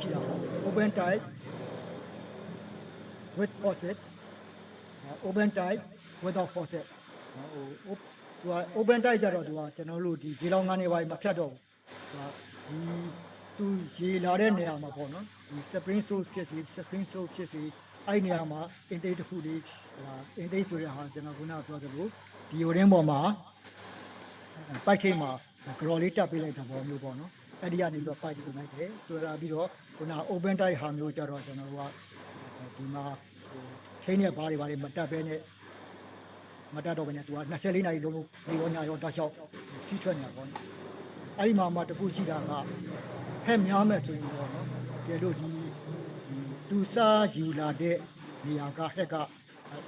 မျိုးရှိတာပေါ့ open type with faucet အဲ open type without faucet နော်ဟိုဟိုသူက open type ကြတော့သူကကျွန်တော်တို့ဒီရေလောင်းငန်းတွေပါမဖြတ်တော့ဘူးသူကဒီသူရေလာတဲ့နေရာမှာပေါ့နော်ဒီ spring source ဖြစ်စီ spring source ဖြစ်စီအဲ့ဒီနေရာမှာ intake တစ်ခုလေးဟို intake ဆိုတဲ့ဟာကျွန်တော်ခုနကပြောသလိုဒီယိုရင်းပေါ်မှာ ပိုက်ထိပ်မှာကရော်လေးတက်ပေးလိုက်တာပေါ့မျိုးပေါ့နော် အဲ့ဒီကနေပြီးတော့ပိုက်ကိုလိုက်တယ်တွေ့လာပြီးတော့ခုန open type ဟာမျိုးကြတော့ကျွန်တော်တို့ကဒီမှာဟိုထိန်းတဲ့ဘားတွေဘာတွေမတက်ဘဲနဲ့မတက်တော့ဘဲနဲ့သူက24နာရီလုံးလုံးနေရောညရောတောက်လျှောက်စီးထွက်နေတာပေါ့နော်အဲ့ဒီမှာမှတခုရှိတာကဟဲ့များမယ်ဆိုရင်ပေါ့နော်ကဲလို့ဒီဒီသူစားယူလာတဲ့နေရာကဟက်ကတော့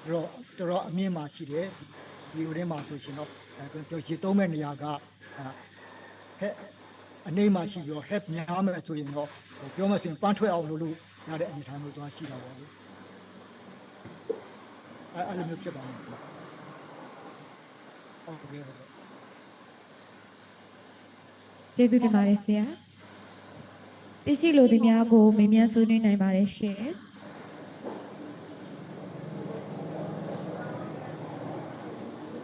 တော်တော်အမြင့်မှရှိတယ်ဒီလိုထဲမှာဆိုရှင်တော့အဲကျွန်တော်ရေသုံးမဲ့နေရာကအဲဟက် အနေမှာရှိပြီးတော့ help များမယ်ဆိုရင်တော့ဟိုပြောမှဆိုရင်ပန်းထွက်အောင်လုပ်လို့ရတဲ့အနေအထားမျိုးသွားရှိတာပါလေအဲအဲ့လိုမျိုးဖြစ်ပါမယ်ဟုတ်ကဲ့ဟုတ်ကဲ့ကျေးဇူးတင်ပါတယ်ဆရာသိရှိလိုသူများကိုမေးမြန်းဆွေးနွေးနိုင်ပါတယ်ရှင်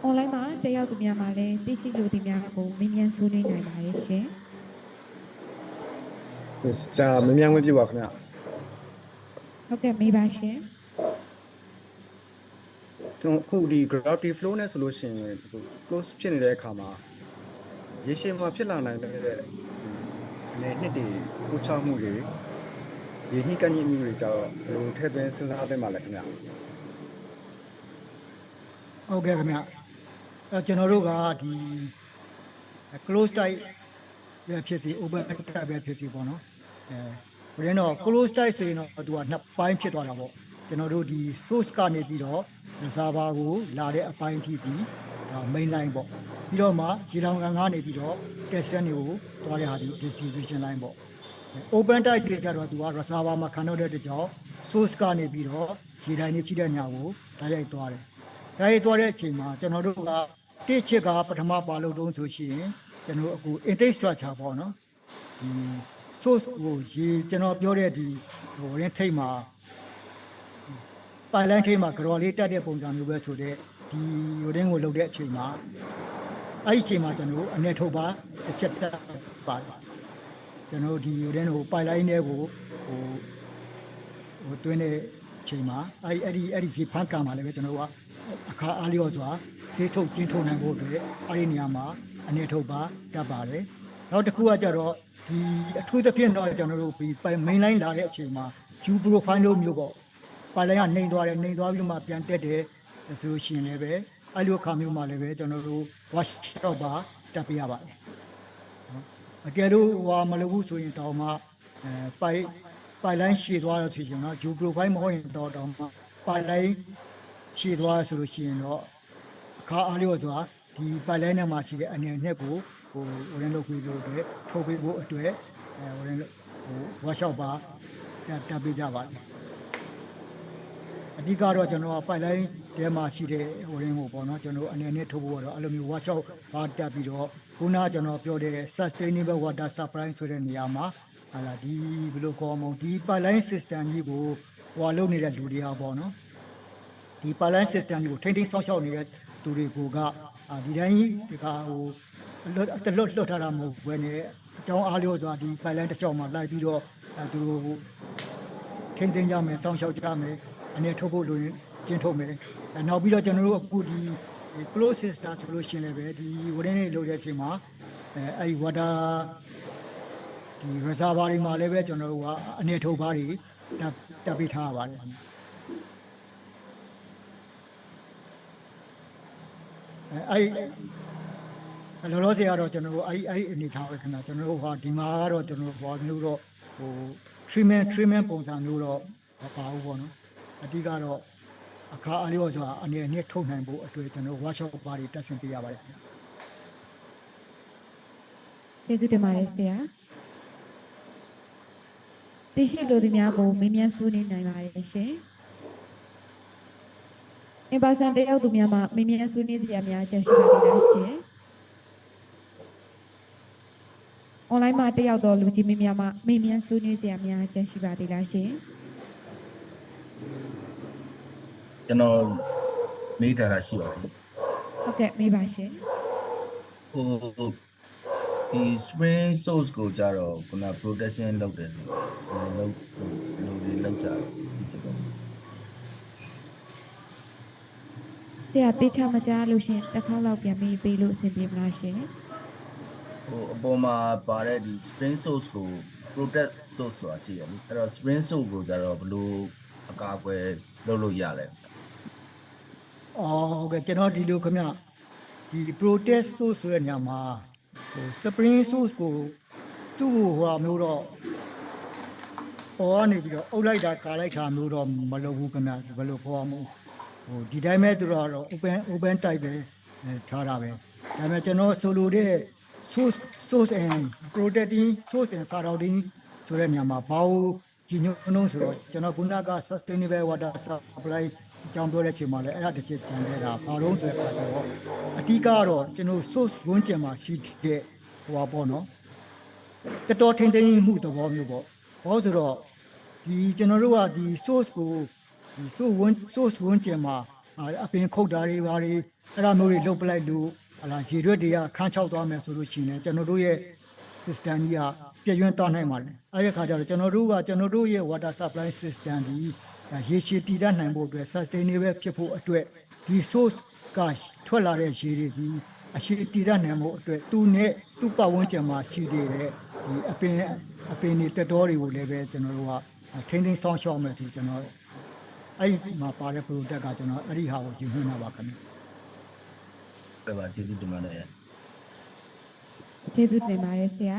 online မှာတက်ရောက်သူများမှာလည်းသိရှိလိုသူများကိုမေးမြန်းဆွေးနွေးနိုင်ပါတယ်ရှင် ဆရာမမြန်ဝင်ပြပါခင်ဗျဟုတ်ကဲ့မေးပါရှင်ကျွန်တော်အခုဒီ gravity flow နဲ့ဆိုလို့ရှိရင်အခု close ဖြစ်နေတဲ့အခါမှာရေရှည်မှာဖြစ်လာနိုင်တဲ့အနေနှစ်တွေပိုချမှုတွေရေညှိကညှိမှုတွေကြတော့ဘယ်လိုထည့်သွင်းစဉ်းစားသင့်ပါလဲခင်ဗျဟုတ်ကဲ့ခင်ဗျအဲကျွန်တော်တို့ကဒီ close type ပဲဖြစ်စီ open type ပဲဖြစ်စီပေါ့နော် အဲဘယ်တော့ close type ဆိုရင်တော့သူကနှစ်ပိုင်းဖြစ်သွားတာပေါ့ကျွန်တော်တို့ဒီ source ကနေပြီးတော့ reservoir ကိုလာတဲ့အပိုင်းထိဒီဒါ main line ပေါ့ပြီးတော့မှရေလောင်ကန်ကနေပြီးတော့ tension တွေကိုတွားရတာဒီ distribution line ပေါ့ open type တွေကြတော့သူက reservoir မှာခံတော့တဲ့အတွက်ကြောင့် source ကနေပြီးတော့ရေတိုင်းနေရှိတဲ့ညကိုဓာတ်ရိုက်သွားတယ်။ဒါရီသွားတဲ့အချိန်မှာကျွန်တော်တို့ကတစ်ချက်ကပထမပါလို့တုံးဆိုရှင်ကျွန်တော်အခု intake structure ပေါ့နော်။ဒီ source ကိုရေကျွန်တော်ပြောတဲ့ဒီဟိုရင်းထိတ်မှာပိုင်လိုင်းထိတ်မှာ grow လေးတက်တဲ့ပုံစံမျိုးပဲဆိုတော့ဒီရိုဒင်းကိုလှုပ်တဲ့အချိန်မှာအဲ့ဒီအချိန်မှာကျွန်တော်တို့အနေထုတ်ပါတစ်ချက်တက်ပါတယ်။ကျွန်တော်တို့ဒီရိုဒင်းကိုပိုင်လိုင်းထဲကိုဟိုဟိုတွင်းတဲ့ချိန်မှာအဲ့အဲ့ဒီအဲ့ဒီရေဖန်းကံမှာလည်းပဲကျွန်တော်တို့ကအခါအားလျော်စွာဆေးထုတ်ကျင်းထုတ်နိုင်ဖို့အတွက်အဲ့ဒီနေရာမှာအနေထုတ်ပါတတ်ပါတယ် နောက်တစ်ခုကကြတော့ဒီအထူးသဖြင့်တော့ကျွန်တော်တို့ဒီ main line လာတဲ့အချိန်မှာ U profile လို့မျိုးပေါ့ပိုင်လိုင်းကနှိမ်သွားတယ်နှိမ်သွားပြီးတော့မှပြန်တက်တယ်ဆိုလို့ရှိရင်လည်းပဲအဲ့လိုအခါမျိုးမှာလည်းပဲကျွန်တော်တို့ wash shop ပါတက်ပြရပါတယ်အကယ်လို့ဟွာမလုပ်ဘူးဆိုရင်တောင်မှအဲပိုက်ပိုက်လိုင်းရှည်သွားရဆိုရင်တော့ဂျူပရိုဖိုင်မဟုတ်ရင်တော့တောင်မှပိုက်လိုင်းရှည်သွားဆိုလို့ရှိရင်တော့အခါအားလျော်စွာဒီပိုက်လိုင်းထဲမှာရှိတဲ့အနေနဲ့ကို ဟိုဟိုရင်းလုပ်ပြီးလို့အတွက်ထုတ်ပေးဖို့အတွက်အဲဟိုရင်းဟိုဝါရှော့ပါတက်တက်ပေးကြပါတယ်အဓိကတော့ကျွန်တော်ကပိုက်လိုင်းထဲမှာရှိတဲ့ဟိုရင်းကိုပေါ့နော်ကျွန်တော်အနေနဲ့ထုတ်ဖို့တော့အဲ့လိုမျိုး workshop ပါတက်ပြီးတော့ခုနကကျွန်တော်ပြောတဲ့ sustainable water supply ဆိုတဲ့နေရာမှာဟာလာဒီဘယ်လိုခေါ်မလဲဒီ pipeline system ကြီးကိုဟိုလုပ်နေတဲ့လူတွေကပေါ့နော်ဒီ pipeline system ကြီးကိုထိမ့်ထိမ့်ဆောက်ရှောက်နေတဲ့သူတွေကိုကအာဒီတိုင်းကြီးဒီကဟို လွတ်တလွတ်လွတ်ထားတာမဟုတ်ဘဲနဲ့အကြောင်းအားလျော်စွာဒီ pipeline တစ်ချောင်းမှာလိုက်ပြီးတော့အဲသူတို့ထိမ့်သိမ်းကြမယ်စောင့်ရှောက်ကြမယ်အနေထုတ်ဖို့လိုရင်ကျင်းထုတ်မယ်အဲနောက်ပြီးတော့ကျွန်တော်တို့အခုဒီ close sister ဆိုလို့ရှရင်လည်းပဲဒီ warning တွေလုပ်တဲ့အချိန်မှာအဲအဲ့ဒီ water ဒီ reservoir တွေမှာလည်းပဲကျွန်တော်တို့ကအနေထုတ်ပါးတွေတပ်တပ်ပေးထားရပါတယ်အဲအဲ့ဒီ လောလောဆယ်ကတော့ကျွန်တော်တို့အဲ့ဒီအဲ့ဒီအနေထားပဲခင်ဗျာကျွန်တော်တို့ဟာဒီမှာကတော့ကျွန်တော်တို့ဘာမျိုးတော့ဟို treatment treatment ပုံစံမျိုးတော့မပါဘူးပေါ့နော်အတိကတော့အခါအလျော်စွာအနေနဲ့ထုတ်နိုင်ဖို့အတွက်ကျွန်တော် workshop ပါးတွေတက်ဆင်ပေးရပါတယ်ခင်ဗျာကျေးဇူးတင်ပါတယ်ဆရာသိရှိလိုသူများကိုမေးမြန်းဆွေးနွေးနိုင်ပါတယ်ရှင်အင်ပါစံတက်ရောက်သူများမှာမေးမြန်းဆွေးနွေးစရာများကြရှိပါသေးလားရှင် online မှာတက်ရောက်သောလူကြီးမင်းများမှမေးမြန်းဆွေးနွေးစရာများကြန့်ရှိပါသေးလားရှင်ကျွန်တော်မေးထားတာရှိပါတယ်ဟုတ်ကဲ့မေးပါရှင်ဟိုဒီ spring source ကိုကြတော့ခုန protection လုပ်တယ်လို့လုပ်လုပ်ဒီလုပ်ကြတယ်ဒီချက်ပေါ့ဆရာတေချာမကြားလို့ရှင်တစ်ခေါက်လောက်ပြန်ပြီးပေးလို့အဆင်ပြေမလားရှင် ဟိုအပေါ်မှာပါတဲ့ဒီ spring source ကို protect source ဆိုတာရှိတယ်လေအဲ့တော့ spring source ကိုကြတော့ဘယ်လိုအကာအကွယ်လုပ်လို့ရလဲအော်ဟုတ်ကဲ့ကျွန်တော်ဒီလိုခင်ဗျဒီ protest source ဆိုတဲ့နေရာမှာဟို spring source ကိုသူ့ဟိုဟာမျိုးတော့ပေါ်ကနေပြီးတော့အုပ်လိုက်တာကာလိုက်တာမျိုးတော့မလုပ်ဘူးခင်ဗျဘယ်လိုခေါ်အောင်ဟိုဒီတိုင်းပဲသူတို့ကတော့ open open type ပဲအဲထားတာပဲဒါပေမဲ့ကျွန်တော်ဆိုလိုတဲ့ source source and protecting source and surrounding ဆိုတဲ့နေရာမှာဘာလို့ကြီးညွန်းလို့ဆိုတော့ကျွန်တော်ခုနက sustainable water supply အကြောင်းပြောတဲ့အချိန်မှာလည်းအဲ့ဒါတစ်ချက်ကြံခဲ့တာဘာလို့ဆိုတဲ့အခါကျတော့အဓိကတော့ကျွန်တော် source ဝန်းကျင်မှာရှိတဲ့ဟိုပါပေါ့နော်တတော်ထင်းထင်းမှုသဘောမျိုးပေါ့ဘာလို့ဆိုတော့ဒီကျွန်တော်တို့ကဒီ source ကိုဒီ source ဝန်း source ဝန်းကျင်မှာအာအပင်ခုတ်တာတွေဘာတွေအဲ့ဒါမျိုးတွေလုပ်ပလိုက်လို့ဟ လာရေရွက်တွေကခန်းချောက်သွားမယ်ဆိုလို့ရှိရင်လည်းကျွန်တော်တို့ရဲ့ system ကြီးကပြည့်ရွံ့သွားနိုင်ပါလေအဲ့ဒီခါကျတော့ကျွန်တော်တို့ကကျွန်တော်တို့ရဲ့ water supply system ဒီရေရှည်တည်တတ်နိုင်ဖို့အတွက် sustainable ဖြစ်ဖို့အတွက်ဒီ source ကထွက်လာတဲ့ရေတွေဒီအရှိတည်တတ်နိုင်ဖို့အတွက်သူနဲ့သူ့ပတ်ဝန်းကျင်မှာရှိသေးတဲ့ဒီအပင်အပင်တွေတက်တော်တွေကိုလည်းပဲကျွန်တော်တို့ကထိန်းသိမ်းဆောင်ရှောက်မယ်ဆိုကျွန်တော်အဲ့ဒီမှာပါတဲ့ product ကကျွန်တော်အဲ့ဒီဟာကိုယူနှင်းတာပါခင်ဗျ ပြပါကျေးဇူးတင်ပါတယ်ကျေးဇူးတင်ပါတယ်ဆရာ